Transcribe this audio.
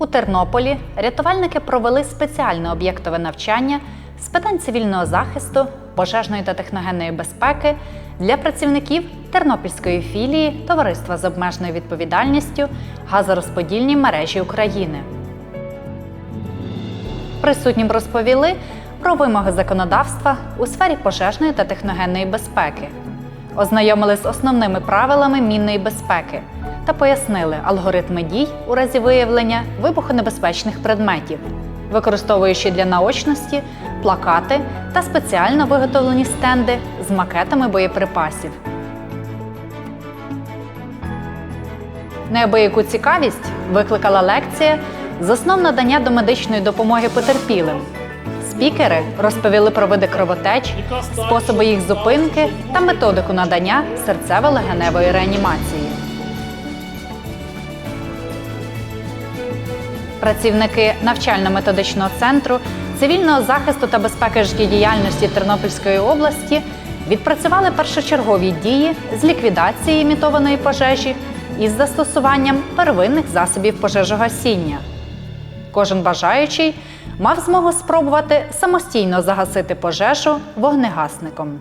У Тернополі рятувальники провели спеціальне об'єктове навчання з питань цивільного захисту, пожежної та техногенної безпеки для працівників Тернопільської філії Товариства з обмеженою відповідальністю газорозподільні мережі України. Присутнім розповіли про вимоги законодавства у сфері пожежної та техногенної безпеки, ознайомили з основними правилами мінної безпеки та пояснили алгоритми дій у разі виявлення вибухонебезпечних предметів, використовуючи для наочності плакати та спеціально виготовлені стенди з макетами боєприпасів. Неабияку цікавість викликала лекція з основ надання домедичної допомоги потерпілим. Спікери розповіли про види кровотеч, способи їх зупинки та методику надання серцево-легеневої реанімації. Працівники навчально-методичного центру цивільного захисту та безпеки життєдіяльності Тернопільської області відпрацювали першочергові дії з ліквідації імітованої пожежі із застосуванням первинних засобів пожежогасіння. Кожен бажаючий мав змогу спробувати самостійно загасити пожежу вогнегасником.